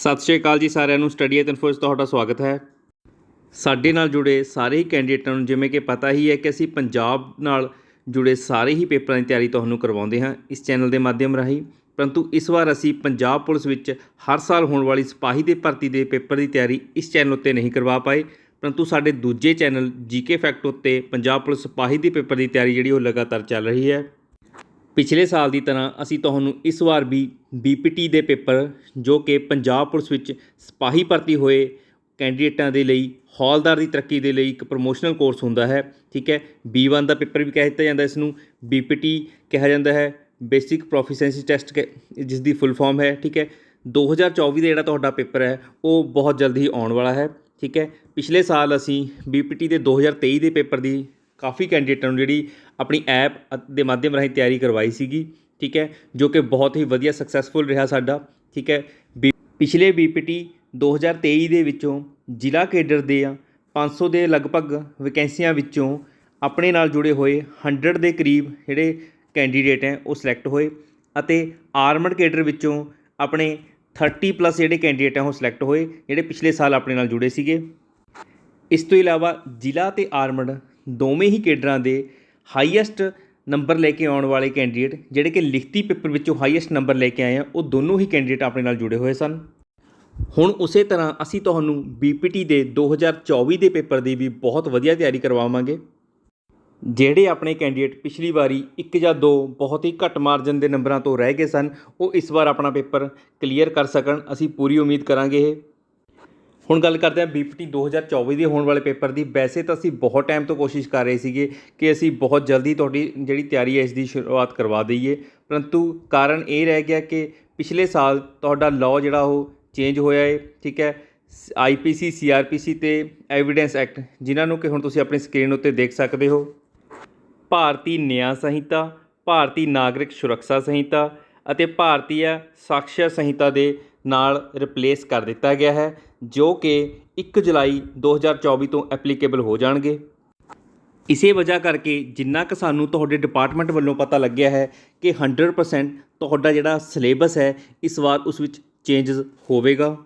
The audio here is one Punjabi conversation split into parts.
ਸਤਿ ਸ਼੍ਰੀ ਅਕਾਲ ਜੀ ਸਾਰਿਆਂ ਨੂੰ। ਸਟੱਡੀ ਐਟ ਇਨਫੋ ਤੁਹਾਡਾ ਸਵਾਗਤ ਹੈ। ਸਾਡੇ ਨਾਲ ਜੁੜੇ ਸਾਰੇ ਹੀ ਕੈਂਡੀਡੇਟਾਂ ਨੂੰ ਜਿਵੇਂ ਕਿ ਪਤਾ ਹੀ ਹੈ ਕਿ ਅਸੀਂ ਪੰਜਾਬ ਨਾਲ ਜੁੜੇ ਸਾਰੇ ਹੀ ਪੇਪਰਾਂ ਦੀ ਤਿਆਰੀ ਤੁਹਾਨੂੰ ਕਰਵਾਉਂਦੇ ਹਾਂ ਇਸ ਚੈਨਲ ਦੇ ਮਾਧਿਅਮ ਰਾਹੀਂ। ਪਰੰਤੂ ਇਸ ਵਾਰ ਅਸੀਂ ਪੰਜਾਬ ਪੁਲਿਸ ਵਿੱਚ ਹਰ ਸਾਲ ਹੋਣ ਵਾਲੀ ਸਿਪਾਹੀ ਦੇ ਭਰਤੀ ਦੇ ਪੇਪਰ ਦੀ ਤਿਆਰੀ ਇਸ ਚੈਨਲ ਉੱਤੇ ਨਹੀਂ ਕਰਵਾ ਪਾਏ। ਪਰੰਤੂ ਸਾਡੇ ਦੂਜੇ ਚੈਨਲ ਜੀਕੇ ਫੈਕਟ ਉੱਤੇ ਪੰਜਾਬ ਪੁਲਿਸ ਸਿਪਾਹੀ ਦੇ ਪੇਪਰ ਦੀ ਤਿਆਰੀ ਜਿਹੜੀ ਉਹ ਲਗਾਤਾਰ ਚੱਲ ਰਹੀ ਹੈ। ਪਿਛਲੇ ਸਾਲ ਦੀ ਤਰ੍ਹਾਂ ਅਸੀਂ ਤੁਹਾਨੂੰ ਇਸ ਵਾਰ ਵੀ ਬੀਪੀਟੀ ਦੇ ਪੇਪਰ, ਜੋ ਕਿ ਪੰਜਾਬ ਪੁਲਿਸ ਵਿੱਚ ਸਿਪਾਹੀ ਭਰਤੀ ਹੋਏ ਕੈਂਡੀਡੇਟਾਂ ਦੇ ਲਈ, ਹੌਲਦਾਰ ਦੀ ਤਰੱਕੀ ਦੇ ਲਈ ਇੱਕ ਪ੍ਰੋਮੋਸ਼ਨਲ ਕੋਰਸ ਹੁੰਦਾ ਹੈ, ਠੀਕ ਹੈ? B1 ਦਾ ਪੇਪਰ ਵੀ ਕਹਿ ਦਿੱਤਾ ਜਾਂਦਾ ਇਸ ਨੂੰ ਬੀਪੀਟੀ ਕਿਹਾ ਜਾਂਦਾ ਹੈ ਬੇਸਿਕ ਪ੍ਰੋਫੀਸ਼ੀਐਂਸੀ ਟੈਸਟ ਜਿਸ ਦੀ ਫੁੱਲ ਫਾਰਮ ਹੈ, ਠੀਕ ਹੈ? 2024 ਦਾ ਜਿਹੜਾ ਤੁਹਾਡਾ ਪੇਪਰ ਹੈ, ਉਹ ਬਹੁਤ ਜਲਦੀ ਆਉਣ ਵਾਲਾ ਹੈ, ਠੀਕ ਹੈ? ਪਿਛਲੇ ਸਾਲ ਅਸੀਂ ਬੀਪੀਟੀ ਦੇ 2023 ਦੇ ਪੇਪਰ ਦੀ ਕਾਫੀ ਕੈਂਡੀਡੇਟਾਂ ਨੂੰ, ਜਿਹੜੀ ਆਪਣੀ ਐਪ ਦੇ ਮਾਧਿਅਮ ਰਾਹੀਂ ਤਿਆਰੀ ਕਰਵਾਈ ਸੀਗੀ, ਠੀਕ ਹੈ, ਜੋ ਕਿ ਬਹੁਤ ਹੀ ਵਧੀਆ ਸਕਸੈਸਫੁਲ ਰਿਹਾ ਸਾਡਾ, ਠੀਕ ਹੈ। ਬੀ, ਪਿਛਲੇ ਬੀਪੀਟੀ 2023 ਦੇ ਵਿੱਚੋਂ ਜ਼ਿਲ੍ਹਾ ਕੇਡਰ ਦੇ ਆ 500 ਦੇ ਲਗਭਗ ਵੈਕੈਂਸੀਆਂ ਵਿੱਚੋਂ ਆਪਣੇ ਨਾਲ ਜੁੜੇ ਹੋਏ 100 ਦੇ ਕਰੀਬ ਜਿਹੜੇ ਕੈਂਡੀਡੇਟ ਹੈ, ਉਹ ਸਿਲੈਕਟ ਹੋਏ ਅਤੇ ਆਰਮਡ ਕੇਡਰ ਵਿੱਚੋਂ ਆਪਣੇ 30 ਪਲੱਸ ਜਿਹੜੇ ਕੈਂਡੀਡੇਟ ਹੈ, ਉਹ ਸਿਲੈਕਟ ਹੋਏ, ਜਿਹੜੇ ਪਿਛਲੇ ਸਾਲ ਆਪਣੇ ਨਾਲ ਜੁੜੇ ਸੀਗੇ। ਇਸ ਤੋਂ ਇਲਾਵਾ ਜ਼ਿਲ੍ਹਾ ਤੇ ਆਰਮਡ ਦੋਵੇਂ ਹੀ ਕੇਡਰਾਂ ਦੇ ਹਾਈਐਸਟ ਨੰਬਰ ਲੈ ਕੇ ਆਉਣ ਵਾਲੇ ਕੈਂਡੀਡੇਟ ਜਿਹੜੇ ਕਿ ਲਿਖਤੀ ਪੇਪਰ ਵਿੱਚੋਂ ਹਾਈਐਸਟ ਨੰਬਰ ਲੈ ਕੇ ਆਏ ਆ, ਉਹ ਦੋਨੋਂ ਹੀ ਕੈਂਡੀਡੇਟ ਆਪਣੇ ਨਾਲ ਜੁੜੇ ਹੋਏ ਸਨ। ਹੁਣ ਉਸੇ ਤਰ੍ਹਾਂ ਅਸੀਂ ਤੁਹਾਨੂੰ ਬੀਪੀਟੀ ਦੇ 2024 ਦੇ ਪੇਪਰ ਦੀ ਵੀ ਬਹੁਤ ਵਧੀਆ ਤਿਆਰੀ ਕਰਵਾਵਾਂਗੇ, ਜਿਹੜੇ ਆਪਣੇ ਕੈਂਡੀਡੇਟ ਪਿਛਲੀ ਵਾਰੀ ਇੱਕ ਜਾਂ ਦੋ ਬਹੁਤ ਹੀ ਘੱਟ ਮਾਰਜਨ ਦੇ ਨੰਬਰਾਂ ਤੋਂ ਰਹਿ ਗਏ ਸਨ, ਉਹ ਇਸ ਵਾਰ ਆਪਣਾ ਪੇਪਰ ਕਲੀਅਰ ਕਰ ਸਕਣ, ਅਸੀਂ ਪੂਰੀ ਉਮੀਦ ਕਰਾਂਗੇ ਇਹ। ਹੁਣ ਗੱਲ ਕਰਦੇ ਹਾਂ ਬੀਪੀਟੀ 2024 ਦੇ ਹੋਣ ਵਾਲੇ ਪੇਪਰ ਦੀ। ਵੈਸੇ ਤਾਂ ਅਸੀਂ ਬਹੁਤ ਟਾਈਮ ਤੋਂ ਕੋਸ਼ਿਸ਼ ਕਰ ਰਹੇ ਸੀਗੇ ਕਿ ਅਸੀਂ ਬਹੁਤ ਜਲਦੀ ਤੁਹਾਡੀ ਜਿਹੜੀ ਤਿਆਰੀ ਹੈ, ਇਸ ਦੀ ਸ਼ੁਰੂਆਤ ਕਰਵਾ ਦਈਏ। ਪਰੰਤੂ ਕਾਰਨ ਇਹ ਰਹਿ ਗਿਆ ਕਿ ਪਿਛਲੇ ਸਾਲ ਤੁਹਾਡਾ ਲਾਅ ਜਿਹੜਾ ਉਹ ਚੇਂਜ ਹੋਇਆ ਹੈ ਠੀਕ ਹੈ? ਆਈਪੀਸੀ ਸੀਆਰਪੀਸੀ ਤੇ ਐਵੀਡੈਂਸ ਐਕਟ ਜਿਨ੍ਹਾਂ ਨੂੰ ਕਿ ਹੁਣ ਤੁਸੀਂ ਆਪਣੀ ਸਕਰੀਨ ਉੱਤੇ ਦੇਖ ਸਕਦੇ ਹੋ। ਭਾਰਤੀ ਨਿਆਂ ਸੰਹਿਤਾ, ਭਾਰਤੀ ਨਾਗਰਿਕ ਸੁਰੱਖਿਆ ਸੰਹਿਤਾ ਅਤੇ ਭਾਰਤੀ ਸਾਕਸ਼ਰ ਸੰਹਿਤਾ ਦੇ ਨਾਲ ਰਿਪਲੇਸ ਕਰ ਦਿੱਤਾ ਗਿਆ ਹੈ, ਜੋ ਕਿ 1 ਜੁਲਾਈ 2024 ਤੋਂ ਐਪਲੀਕੇਬਲ ਹੋ ਜਾਣਗੇ। ਇਸੇ ਵਜ੍ਹਾ ਕਰਕੇ ਜਿੰਨਾ ਕਿ ਸਾਨੂੰ ਤੁਹਾਡੇ ਡਿਪਾਰਟਮੈਂਟ ਵੱਲੋਂ ਪਤਾ ਲੱਗਿਆ ਹੈ ਕਿ 100% ਤੁਹਾਡਾ ਜਿਹੜਾ ਸਿਲੇਬਸ ਹੈ, ਇਸ ਵਾਰ ਉਸ ਵਿੱਚ ਚੇਂਜਸ ਹੋਵੇਗਾ।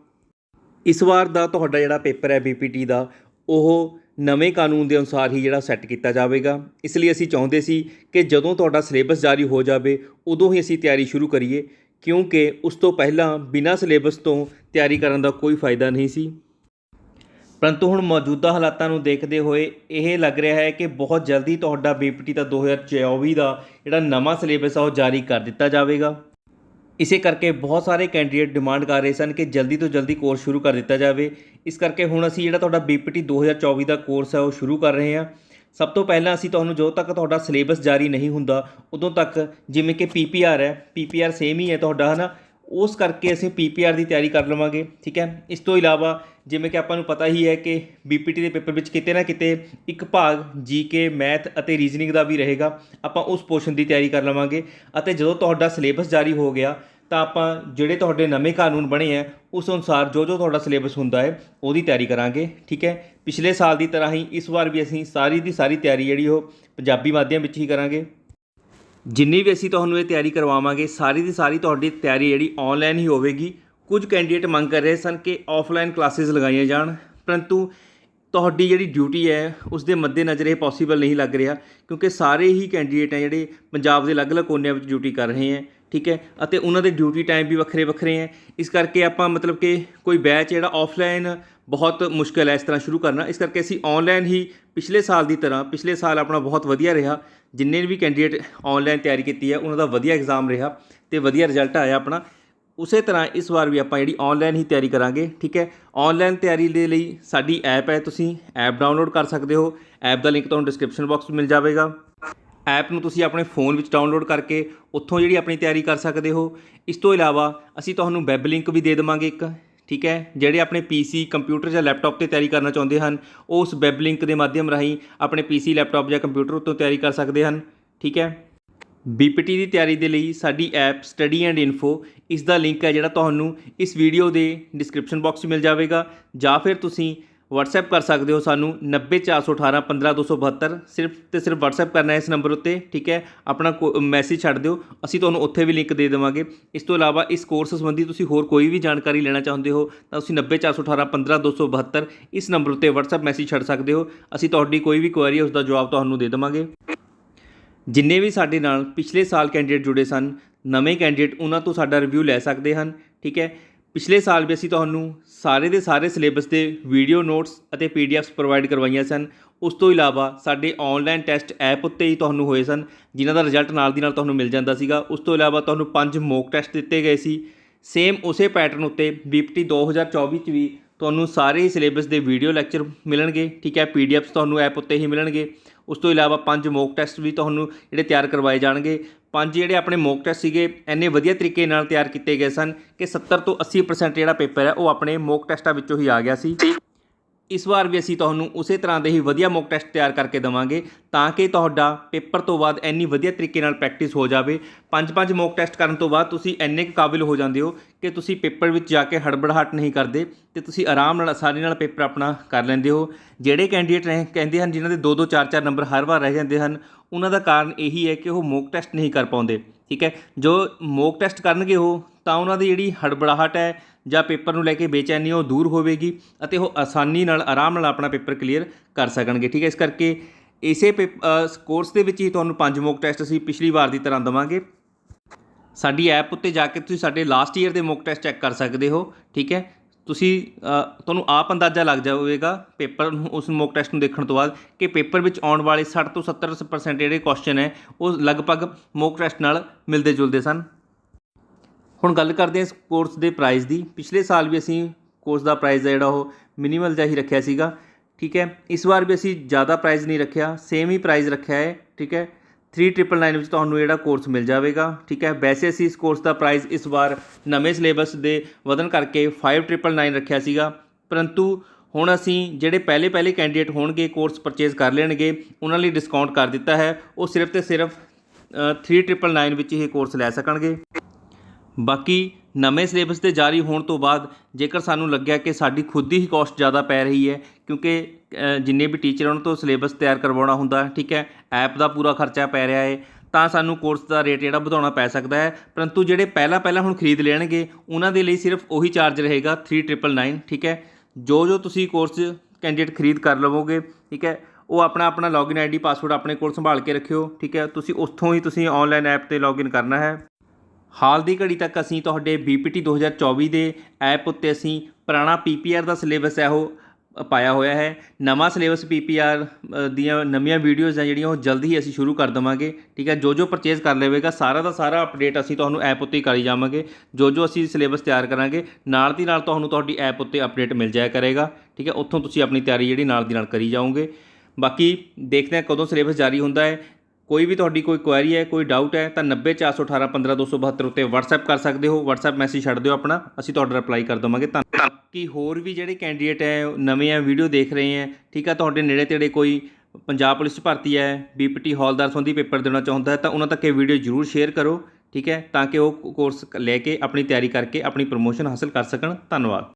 ਇਸ ਵਾਰ ਦਾ ਤੁਹਾਡਾ ਜਿਹੜਾ ਪੇਪਰ ਹੈ ਬੀਪੀਟੀ ਦਾ, ਉਹ ਨਵੇਂ ਕਾਨੂੰਨ ਦੇ ਅਨੁਸਾਰ ਹੀ ਜਿਹੜਾ ਸੈੱਟ ਕੀਤਾ ਜਾਵੇਗਾ। ਇਸ ਲਈ ਅਸੀਂ ਚਾਹੁੰਦੇ ਸੀ ਕਿ ਜਦੋਂ ਤੁਹਾਡਾ ਸਿਲੇਬਸ ਜਾਰੀ ਹੋ ਜਾਵੇ, ਉਦੋਂ ਹੀ ਅਸੀਂ ਤਿਆਰੀ ਸ਼ੁਰੂ ਕਰੀਏ, ਕਿਉਂਕਿ ਉਸ ਤੋਂ ਪਹਿਲਾਂ ਬਿਨਾਂ ਸਿਲੇਬਸ ਤੋਂ ਤਿਆਰੀ ਕਰਨ ਦਾ ਕੋਈ ਫਾਇਦਾ ਨਹੀਂ ਸੀ। ਪਰੰਤੂ ਹੁਣ ਮੌਜੂਦਾ ਹਾਲਾਤਾਂ ਨੂੰ ਦੇਖਦੇ ਹੋਏ ਇਹ ਲੱਗ ਰਿਹਾ ਹੈ ਕਿ ਬਹੁਤ ਜਲਦੀ ਤੁਹਾਡਾ ਬੀਪੀਟੀ ਦਾ 2024 ਦਾ ਜਿਹੜਾ ਨਵਾਂ ਸਿਲੇਬਸ ਆ, ਉਹ ਜਾਰੀ ਕਰ ਦਿੱਤਾ ਜਾਵੇਗਾ। ਇਸੇ ਕਰਕੇ ਬਹੁਤ ਸਾਰੇ ਕੈਂਡੀਡੇਟ ਡਿਮਾਂਡ ਕਰ ਰਹੇ ਸਨ ਕਿ ਜਲਦੀ ਤੋਂ ਜਲਦੀ ਕੋਰਸ ਸ਼ੁਰੂ ਕਰ ਦਿੱਤਾ ਜਾਵੇ। ਇਸ ਕਰਕੇ ਹੁਣ ਅਸੀਂ ਜਿਹੜਾ ਤੁਹਾਡਾ ਬੀਪੀਟੀ 2024 ਦਾ ਕੋਰਸ ਹੈ, ਉਹ ਸ਼ੁਰੂ ਕਰ ਰਹੇ ਹਾਂ। ਸਭ ਤੋਂ ਪਹਿਲਾਂ ਅਸੀਂ ਤੁਹਾਨੂੰ ਜਦੋਂ ਤੱਕ ਤੁਹਾਡਾ ਸਿਲੇਬਸ ਜਾਰੀ ਨਹੀਂ ਹੁੰਦਾ, ਉਦੋਂ ਤੱਕ ਜਿਵੇਂ ਕਿ ਪੀਪੀਆਰ ਹੈ ਪੀਪੀਆਰ ਸੇਮ ਹੀ ਹੈ ਤੁਹਾਡਾ, ਹਨਾ? ਉਸ ਕਰਕੇ ਅਸੀਂ ਪੀਪੀਆਰ ਦੀ ਤਿਆਰੀ ਕਰ ਲਵਾਂਗੇ, ਠੀਕ ਹੈ? ਇਸ ਤੋਂ ਇਲਾਵਾ ਜਿਵੇਂ ਕਿ ਆਪਾਂ ਨੂੰ ਪਤਾ ਹੀ ਹੈ ਕਿ ਬੀਪੀਟੀ ਦੇ ਪੇਪਰ ਵਿੱਚ ਕਿਤੇ ਨਾ ਕਿਤੇ ਇੱਕ ਭਾਗ ਜੀਕੇ ਮੈਥ ਅਤੇ ਰੀਜ਼ਨਿੰਗ ਦਾ ਵੀ ਰਹੇਗਾ। ਆਪਾਂ ਉਸ ਪੋਰਸ਼ਨ ਦੀ ਤਿਆਰੀ ਕਰ ਲਵਾਂਗੇ ਅਤੇ ਜਦੋਂ ਤੁਹਾਡਾ ਸਿਲੇਬਸ ਜਾਰੀ ਹੋ ਗਿਆ, ਤਾਂ ਆਪਾਂ ਜਿਹੜੇ ਤੁਹਾਡੇ ਨਵੇਂ ਕਾਨੂੰਨ ਬਣੇ ਆ ਉਸ ਅਨੁਸਾਰ ਜੋ ਜੋ ਤੁਹਾਡਾ ਸਿਲੇਬਸ ਹੁੰਦਾ ਹੈ, ਉਹਦੀ ਤਿਆਰੀ ਕਰਾਂਗੇ, ਠੀਕ ਹੈ? ਪਿਛਲੇ ਸਾਲ ਦੀ ਤਰ੍ਹਾਂ ਹੀ ਇਸ ਵਾਰ ਵੀ ਅਸੀਂ ਸਾਰੀ ਦੀ ਸਾਰੀ ਤਿਆਰੀ ਜਿਹੜੀ ਉਹ ਪੰਜਾਬੀ ਮਾਧਿਅਮ ਵਿੱਚ ਹੀ ਕਰਾਂਗੇ। ਜਿੰਨੀ ਵੀ ਅਸੀਂ ਤੁਹਾਨੂੰ ਇਹ ਤਿਆਰੀ ਕਰਵਾਵਾਂਗੇ, ਸਾਰੀ ਦੀ ਸਾਰੀ ਤੁਹਾਡੀ ਤਿਆਰੀ ਜਿਹੜੀ ਆਨਲਾਈਨ ਹੀ ਹੋਵੇਗੀ। ਕੁਝ ਕੈਂਡੀਡੇਟ ਮੰਗ ਕਰ ਰਹੇ ਸਨ ਕਿ ਆਫਲਾਈਨ ਕਲਾਸਿਸ ਲਗਾਈਆਂ ਜਾਣ, ਪਰੰਤੂ ਤੁਹਾਡੀ ਜਿਹੜੀ ਡਿਊਟੀ ਹੈ ਉਸ ਦੇ ਮੱਦੇਨਜ਼ਰ ਇਹ ਪੋਸੀਬਲ ਨਹੀਂ ਲੱਗ ਰਿਹਾ, ਕਿਉਂਕਿ ਸਾਰੇ ਹੀ ਕੈਂਡੀਡੇਟ ਹੈ ਜਿਹੜੇ ਪੰਜਾਬ ਦੇ ਅਲੱਗ-ਅਲੱਗ ਕੋਨਿਆਂ ਵਿੱਚ ਡਿਊਟੀ ਕਰ ਰਹੇ ਹੈ, ਠੀਕ ਹੈ, ਅਤੇ ਉਹਨਾਂ ਦੇ ਡਿਊਟੀ ਟਾਈਮ ਵੀ ਵੱਖਰੇ ਵੱਖਰੇ ਹੈ। ਇਸ ਕਰਕੇ ਆਪਾਂ ਮਤਲਬ ਕਿ ਕੋਈ ਬੈਚ ਜਿਹੜਾ ਆਫਲਾਈਨ ਬਹੁਤ ਮੁਸ਼ਕਲ ਹੈ ਇਸ ਤਰ੍ਹਾਂ ਸ਼ੁਰੂ ਕਰਨਾ। ਇਸ ਕਰਕੇ ਅਸੀਂ ਆਨਲਾਈਨ ਹੀ ਪਿਛਲੇ ਸਾਲ ਦੀ ਤਰ੍ਹਾਂ, ਪਿਛਲੇ ਸਾਲ ਆਪਣਾ ਬਹੁਤ ਵਧੀਆ ਰਿਹਾ। ਜਿੰਨੇ ਵੀ ਕੈਂਡੀਡੇਟ ਆਨਲਾਈਨ ਤਿਆਰੀ ਕੀਤੀ ਹੈ, ਉਹਨਾਂ ਦਾ ਵਧੀਆ ਐਗਜ਼ਾਮ ਰਿਹਾ ਤੇ ਵਧੀਆ ਰਿਜ਼ਲਟ ਆਇਆ ਆਪਣਾ। ਉਸੇ ਤਰ੍ਹਾਂ ਇਸ ਵਾਰ ਵੀ ਆਪਾਂ ਜਿਹੜੀ ਆਨਲਾਈਨ ਹੀ ਤਿਆਰੀ ਕਰਾਂਗੇ, ਠੀਕ ਹੈ? ਆਨਲਾਈਨ ਤਿਆਰੀ ਦੇ ਲਈ ਸਾਡੀ ਐਪ ਹੈ, ਤੁਸੀਂ ਐਪ ਡਾਊਨਲੋਡ ਕਰ ਸਕਦੇ ਹੋ। ਐਪ ਦਾ ਲਿੰਕ ਤੁਹਾਨੂੰ ਡਿਸਕ੍ਰਿਪਸ਼ਨ ਬਾਕਸ ਵਿੱਚ ਮਿਲ ਜਾਵੇਗਾ। ਐਪ ਨੂੰ ਤੁਸੀਂ ਆਪਣੇ ਫੋਨ ਵਿੱਚ ਡਾਊਨਲੋਡ ਕਰਕੇ ਉੱਥੋਂ ਜਿਹੜੀ ਆਪਣੀ ਤਿਆਰੀ ਕਰ ਸਕਦੇ ਹੋ। ਇਸ ਤੋਂ ਇਲਾਵਾ ਅਸੀਂ ਤੁਹਾਨੂੰ ਵੈਬ ਲਿੰਕ ਵੀ ਦੇ ਦੇਵਾਂਗੇ ਇੱਕ, ਠੀਕ ਹੈ? ਜਿਹੜੇ ਆਪਣੇ ਪੀਸੀ ਕੰਪਿਊਟਰ ਜਾਂ ਲੈਪਟਾਪ ਤੇ ਤਿਆਰੀ ਕਰਨਾ ਚਾਹੁੰਦੇ ਹਨ, ਉਹ ਉਸ ਵੈਬ ਲਿੰਕ ਦੇ ਮਾਧਿਅਮ ਰਾਹੀਂ ਆਪਣੇ ਪੀਸੀ ਲੈਪਟਾਪ ਜਾਂ ਕੰਪਿਊਟਰ ਉੱਤੇ ਤਿਆਰੀ ਕਰ ਸਕਦੇ ਹਨ, ਠੀਕ ਹੈ? ਬੀਪੀਟੀ ਦੀ ਤਿਆਰੀ ਦੇ ਲਈ ਸਾਡੀ ਐਪ ਸਟੱਡੀ ਐਂਡ ਇਨਫੋ ਇਸ ਦਾ ਲਿੰਕ ਹੈ ਜਿਹੜਾ ਤੁਹਾਨੂੰ ਇਸ ਵੀਡੀਓ ਦੇ ਡਿਸਕ੍ਰਿਪਸ਼ਨ ਬਾਕਸ 'ਚ ਮਿਲ ਜਾਵੇਗਾ ਜਾਂ ਫਿਰ ਤੁਸੀਂ WhatsApp ਕਰ ਸਕਦੇ ਹੋ ਸਾਨੂੰ 90418 15272 ਸਿਰਫ ਤੇ ਸਿਰਫ WhatsApp ਕਰਨਾ ਹੈ ਇਸ ਨੰਬਰ ਉੱਤੇ, ਠੀਕ ਹੈ? ਆਪਣਾ ਮੈਸੇਜ ਛੱਡ ਦਿਓ, ਅਸੀਂ ਤੁਹਾਨੂੰ ਉੱਥੇ ਵੀ ਲਿੰਕ ਦੇ ਦੇਵਾਂਗੇ। ਇਸ ਤੋਂ ਇਲਾਵਾ ਇਸ ਕੋਰਸ ਸੰਬੰਧੀ ਤੁਸੀਂ ਹੋਰ ਕੋਈ ਵੀ ਜਾਣਕਾਰੀ ਲੈਣਾ ਚਾਹੁੰਦੇ ਹੋ ਤਾਂ ਤੁਸੀਂ 90418 15272 ਇਸ ਨੰਬਰ ਉੱਤੇ WhatsApp ਮੈਸੇਜ ਛੱਡ ਸਕਦੇ ਹੋ। ਅਸੀਂ ਤੁਹਾਡੀ ਕੋਈ ਵੀ ਕੁਐਰੀ ਹੈ ਉਸ ਦਾ ਜਵਾਬ ਤੁਹਾਨੂੰ ਦੇ ਦੇਵਾਂਗੇ। ਜਿੰਨੇ ਵੀ ਸਾਡੇ ਨਾਲ ਪਿਛਲੇ ਸਾਲ ਕੈਂਡੀਡੇਟ ਜੁੜੇ ਸਨ, ਨਵੇਂ ਕੈਂਡੀਡੇਟ ਉਹਨਾਂ ਤੋਂ ਸਾਡਾ ਰਿਵਿਊ ਲੈ ਸਕਦੇ ਹਨ, ਠੀਕ ਹੈ? ਪਿਛਲੇ ਸਾਲ ਵੀ ਅਸੀਂ ਤੁਹਾਨੂੰ ਸਾਰੇ ਦੇ ਸਾਰੇ ਸਿਲੇਬਸ ਦੇ ਵੀਡੀਓ ਨੋਟਸ ਅਤੇ ਪੀਡੀਐਫਸ ਪ੍ਰੋਵਾਈਡ ਕਰਵਾਈਆਂ ਸਨ। ਉਸ ਤੋਂ ਇਲਾਵਾ ਸਾਡੇ ਆਨਲਾਈਨ ਟੈਸਟ ਐਪ ਉੱਤੇ ਹੀ ਤੁਹਾਨੂੰ ਹੋਏ ਸਨ, ਜਿਨ੍ਹਾਂ ਦਾ ਰਿਜ਼ਲਟ ਨਾਲ ਦੀ ਨਾਲ ਤੁਹਾਨੂੰ ਮਿਲ ਜਾਂਦਾ ਸੀਗਾ। ਉਸ ਤੋਂ ਇਲਾਵਾ ਤੁਹਾਨੂੰ ਪੰਜ ਮੋਕ ਟੈਸਟ ਦਿੱਤੇ ਗਏ ਸੀ। ਸੇਮ ਉਸੇ ਪੈਟਰਨ ਉੱਤੇ ਬੀਪਟੀ 2024 ਚ ਵੀ ਤੁਹਾਨੂੰ ਸਾਰੇ ਸਿਲੇਬਸ ਦੇ ਵੀਡੀਓ ਲੈਕਚਰ ਮਿਲਣਗੇ, ਠੀਕ ਹੈ? ਪੀਡੀਐਫਸ ਤੁਹਾਨੂੰ ਐਪ ਉੱਤੇ ਹੀ ਮਿਲਣਗੇ। ਉਸ ਤੋਂ ਇਲਾਵਾ ਪੰਜ ਮੋਕ ਟੈਸਟ ਵੀ ਤੁਹਾਨੂੰ ਜਿਹੜੇ ਤਿਆਰ ਕਰਵਾਏ ਜਾਣਗੇ। ਪੰਜ ਜਿਹੜੇ ਆਪਣੇ ਮੋਕ ਟੈਸਟ ਸੀਗੇ, ਇੰਨੇ ਵਧੀਆ ਤਰੀਕੇ ਨਾਲ ਤਿਆਰ ਕੀਤੇ ਗਏ ਸਨ ਕਿ 70 ਤੋਂ 80% ਜਿਹੜਾ ਪੇਪਰ ਹੈ, ਉਹ ਆਪਣੇ ਮੋਕ ਟੈਸਟਾਂ ਵਿੱਚੋਂ ਹੀ ਆ ਗਿਆ ਸੀ। ਇਸ ਵਾਰ ਵੀ ਅਸੀਂ ਤੁਹਾਨੂੰ ਉਸੇ ਤਰ੍ਹਾਂ ਦੇ ਹੀ ਵਧੀਆ ਮੌਕ ਟੈਸਟ ਤਿਆਰ ਕਰਕੇ ਦੇਵਾਂਗੇ ਤਾਂ ਕਿ ਤੁਹਾਡਾ ਪੇਪਰ ਤੋਂ ਬਾਅਦ ਇੰਨੀ ਵਧੀਆ ਤਰੀਕੇ ਨਾਲ ਪ੍ਰੈਕਟਿਸ ਹੋ ਜਾਵੇ। ਪੰਜ ਪੰਜ ਮੌਕ ਟੈਸਟ ਕਰਨ ਤੋਂ ਬਾਅਦ ਤੁਸੀਂ ਇੰਨੇ ਕੁ ਕਾਬਿਲ ਹੋ ਜਾਂਦੇ ਹੋ ਕਿ ਤੁਸੀਂ ਪੇਪਰ ਵਿੱਚ ਜਾ ਕੇ ਹੜਬੜਾਹਟ ਨਹੀਂ ਕਰਦੇ ਤੇ ਤੁਸੀਂ ਆਰਾਮ ਨਾਲ, ਆਸਾਨੀ ਨਾਲ ਪੇਪਰ ਆਪਣਾ ਕਰ ਲੈਂਦੇ ਹੋ। ਜਿਹੜੇ ਕੈਂਡੀਡੇਟ ਨੇ ਕਹਿੰਦੇ ਹਨ ਜਿਨ੍ਹਾਂ ਦੇ 2 2 4 4 ਨੰਬਰ ਹਰ ਵਾਰ ਰਹਿ ਜਾਂਦੇ ਹਨ, ਉਹਨਾਂ ਦਾ ਕਾਰਨ ਇਹੀ ਹੈ ਕਿ ਉਹ ਮੌਕ ਟੈਸਟ ਨਹੀਂ ਕਰ ਪਾਉਂਦੇ, ਠੀਕ ਹੈ? ਜੋ ਮੌਕ ਟੈਸਟ ਕਰਨਗੇ ਉਹ, ਤਾਂ ਉਹਨਾਂ ਦੀ ਜਿਹੜੀ ਹੜਬੜਾਹਟ ਹੈ ਜਾਂ ਪੇਪਰ ਨੂੰ ਲੈ ਕੇ ਬੇਚੈਨੀ ਉਹ ਦੂਰ ਹੋਵੇਗੀ ਅਤੇ ਉਹ ਆਸਾਨੀ ਨਾਲ, ਆਰਾਮ ਨਾਲ ਆਪਣਾ ਪੇਪਰ ਕਲੀਅਰ ਕਰ ਸਕਣਗੇ। ਠੀਕ ਹੈ, ਇਸ ਕਰਕੇ ਇਸੇ ਕੋਰਸ ਦੇ ਵਿੱਚ ਹੀ ਤੁਹਾਨੂੰ ਪੰਜ ਮੋਕ ਟੈਸਟ ਅਸੀਂ ਪਿਛਲੀ ਵਾਰ ਦੀ ਤਰ੍ਹਾਂ ਦਵਾਂਗੇ। ਸਾਡੀ ਐਪ ਉੱਤੇ ਜਾ ਕੇ ਤੁਸੀਂ ਸਾਡੇ ਲਾਸਟ ਈਅਰ ਦੇ ਮੋਕ ਟੈਸਟ ਚੈੱਕ ਕਰ ਸਕਦੇ ਹੋ। ਠੀਕ ਹੈ, ਤੁਸੀਂ ਤੁਹਾਨੂੰ ਆਪ ਅੰਦਾਜ਼ਾ ਲੱਗ ਜਾਵੇਗਾ ਪੇਪਰ ਨੂੰ, ਉਸ ਮੋਕ ਟੈਸਟ ਨੂੰ ਦੇਖਣ ਤੋਂ ਬਾਅਦ ਕਿ ਪੇਪਰ ਵਿੱਚ ਆਉਣ ਵਾਲੇ 60 ਤੋਂ 70% ਜਿਹੜੇ ਕੁਐਸਚਨ ਹੈ, ਉਹ ਲਗਭਗ ਮੋਕ ਟੈਸਟ ਨਾਲ ਮਿਲਦੇ ਜੁਲਦੇ ਸਨ। ਹੁਣ ਗੱਲ ਕਰਦੇ ਹਾਂ ਇਸ ਕੋਰਸ ਦੇ ਪ੍ਰਾਈਜ਼ ਦੀ। ਪਿਛਲੇ ਸਾਲ ਵੀ ਅਸੀਂ ਕੋਰਸ ਦਾ ਪ੍ਰਾਈਜ਼ ਜਿਹੜਾ ਉਹ ਮਿਨੀਮਲ ਜਿਹਾ ਹੀ ਰੱਖਿਆ ਸੀਗਾ ਠੀਕ ਹੈ? ਇਸ ਵਾਰ ਵੀ ਅਸੀਂ ਜ਼ਿਆਦਾ ਪ੍ਰਾਈਜ਼ ਨਹੀਂ ਰੱਖਿਆ ਸੇਮ ਹੀ ਪ੍ਰਾਈਜ਼ ਰੱਖਿਆ ਹੈ ਠੀਕ ਹੈ? 3999 ਵਿੱਚ ਤੁਹਾਨੂੰ ਜਿਹੜਾ ਕੋਰਸ ਮਿਲ ਜਾਵੇਗਾ ਠੀਕ ਹੈ? ਵੈਸੇ ਅਸੀਂ ਇਸ ਕੋਰਸ ਦਾ ਪ੍ਰਾਈਸ ਇਸ ਵਾਰ ਨਵੇਂ ਸਿਲੇਬਸ ਦੇ ਵਧਣ ਕਰਕੇ 5999 ਰੱਖਿਆ ਸੀਗਾ। ਪਰੰਤੂ ਹੁਣ ਅਸੀਂ ਜਿਹੜੇ ਪਹਿਲੇ ਪਹਿਲੇ ਕੈਂਡੀਡੇਟ ਹੋਣਗੇ ਕੋਰਸ ਪਰਚੇਜ਼ ਕਰ ਲੈਣਗੇ ਉਹਨਾਂ ਲਈ ਡਿਸਕਾਊਂਟ ਕਰ ਦਿੱਤਾ ਹੈ। ਉਹ ਸਿਰਫ ਤੇ ਸਿਰਫ ਅ, 3999 ਵਿੱਚ ਇਹ ਕੋਰਸ ਲੈ ਸਕਣਗੇ। ਬਾਕੀ ਨਵੇਂ ਸਿਲੇਬਸ ਦੇ ਜਾਰੀ ਹੋਣ ਤੋਂ ਬਾਅਦ ਜੇਕਰ ਸਾਨੂੰ ਲੱਗਿਆ ਕਿ ਸਾਡੀ ਖੁਦ ਦੀ ਹੀ ਕੋਸਟ ਜ਼ਿਆਦਾ ਪੈ ਰਹੀ ਹੈ, ਕਿਉਂਕਿ ਜਿੰਨੇ ਵੀ ਟੀਚਰ ਉਹਨਾਂ ਤੋਂ ਸਿਲੇਬਸ ਤਿਆਰ ਕਰਵਾਉਣਾ ਹੁੰਦਾ, ਠੀਕ ਹੈ ਐਪ ਦਾ ਪੂਰਾ ਖਰਚਾ ਪੈ ਰਿਹਾ ਹੈ, ਤਾਂ ਸਾਨੂੰ ਕੋਰਸ ਦਾ ਰੇਟ ਜਿਹੜਾ ਵਧਾਉਣਾ ਪੈ ਸਕਦਾ ਹੈ। ਪਰੰਤੂ ਜਿਹੜੇ ਪਹਿਲਾਂ ਪਹਿਲਾਂ ਹੁਣ ਖਰੀਦ ਲੈਣਗੇ, ਉਹਨਾਂ ਦੇ ਲਈ ਸਿਰਫ ਉਹੀ ਚਾਰਜ ਰਹੇਗਾ 3999 ਠੀਕ ਹੈ। ਜੋ ਜੋ ਤੁਸੀਂ ਕੋਰਸ ਕੈਂਡੀਡੇਟ ਖਰੀਦ ਕਰ ਲਵੋਗੇ, ਠੀਕ ਹੈ, ਉਹ ਆਪਣਾ ਆਪਣਾ ਲੌਗਇਨ ਆਈਡੀ ਪਾਸਵਰਡ ਆਪਣੇ ਕੋਲ ਸੰਭਾਲ ਕੇ ਰੱਖਿਓ, ਠੀਕ ਹੈ। ਤੁਸੀਂ ਉੱਥੋਂ ਹੀ ਤੁਸੀਂ ਆਨਲਾਈਨ ਐਪ ਤੇ ਲੌਗਇਨ ਕਰਨਾ ਹੈ। ਹਾਲ ਦੀ ਘੜੀ ਤੱਕ ਅਸੀਂ ਤੁਹਾਡੇ BPT 2024 ਦੇ ਐਪ ਉੱਤੇ ਅਸੀਂ ਪੁਰਾਣਾ PPR ਦਾ ਸਿਲੇਬਸ ਹੈ ਉਹ ਪਾਇਆ ਹੋਇਆ ਹੈ। ਨਵਾਂ ਸਿਲੇਬਸ PPR ਅ, ਦੀਆਂ ਨਵੀਆਂ ਵੀਡੀਓਜ਼ ਹੈ ਜਿਹੜੀਆਂ ਉਹ ਜਲਦੀ ਹੀ ਅਸੀਂ ਸ਼ੁਰੂ ਕਰ ਦੇਵਾਂਗੇ। ਠੀਕ ਹੈ ਜੋ ਜੋ ਪਰਚੇਜ਼ ਕਰ ਲਵੇਗਾ ਸਾਰਾ ਦਾ ਸਾਰਾ ਅਪਡੇਟ ਅਸੀਂ ਤੁਹਾਨੂੰ ਐਪ ਉੱਤੇ ਹੀ ਕਰੀ ਜਾਵਾਂਗੇ। ਜੋ ਜੋ ਅਸੀਂ ਸਿਲੇਬਸ ਤਿਆਰ ਕਰਾਂਗੇ ਨਾਲ ਦੀ ਨਾਲ ਤੁਹਾਨੂੰ ਤੁਹਾਡੀ ਐਪ ਉੱਤੇ ਅਪਡੇਟ ਮਿਲ ਜਾਇਆ ਕਰੇਗਾ। ਠੀਕ ਹੈ ਉੱਥੋਂ ਤੁਸੀਂ ਆਪਣੀ ਤਿਆਰੀ ਜਿਹੜੀ ਨਾਲ ਦੀ ਨਾਲ ਕਰੀ ਜਾਓਗੇ। ਬਾਕੀ ਦੇਖਦੇ ਹਾਂ ਕਦੋਂ ਸਿਲੇਬਸ ਜਾਰੀ ਹੁੰਦਾ ਹੈ। ਕੋਈ ਵੀ ਤੁਹਾਡੀ ਕੋਈ ਕੁਐਰੀ ਹੈ, ਕੋਈ ਡਾਊਟ ਹੈ, ਤਾਂ 90418 15272 ਉੱਤੇ WhatsApp ਕਰ ਸਕਦੇ ਹੋ। WhatsApp ਮੈਸੇਜ ਛੱਡ ਦਿਓ ਆਪਣਾ, ਅਸੀਂ ਤੁਹਾਡਾ ਰਿਪਲਾਈ ਕਰ ਦਵਾਂਗੇ। ਤਾਂ ਕਿ ਹੋਰ ਵੀ ਜਿਹੜੇ ਕੈਂਡੀਡੇਟ ਹੈ, ਉਹ ਨਵੇਂ ਆ ਵੀਡੀਓ ਦੇਖ ਰਹੇ ਹੈ, ਠੀਕ ਹੈ ਤੁਹਾਡੇ ਨੇੜੇ ਤੇੜੇ ਕੋਈ ਪੰਜਾਬ ਪੁਲਿਸ ਭਰਤੀ ਹੈ ਬੀਪੀਟੀ ਹੌਲਦਾਰ ਸੰਬੰਧੀ ਪੇਪਰ ਦੇਣਾ ਚਾਹੁੰਦਾ ਹੈ, ਤਾਂ ਉਹਨਾਂ ਤੱਕ ਇਹ ਵੀਡੀਓ ਜ਼ਰੂਰ ਸ਼ੇਅਰ ਕਰੋ, ਠੀਕ ਹੈ, ਤਾਂ ਕਿ ਉਹ ਕੋਰਸ ਲੈ ਕੇ ਆਪਣੀ ਤਿਆਰੀ ਕਰਕੇ ਆਪਣੀ ਪ੍ਰਮੋਸ਼ਨ ਹਾਸਲ ਕਰ ਸਕਣ। ਧੰਨਵਾਦ।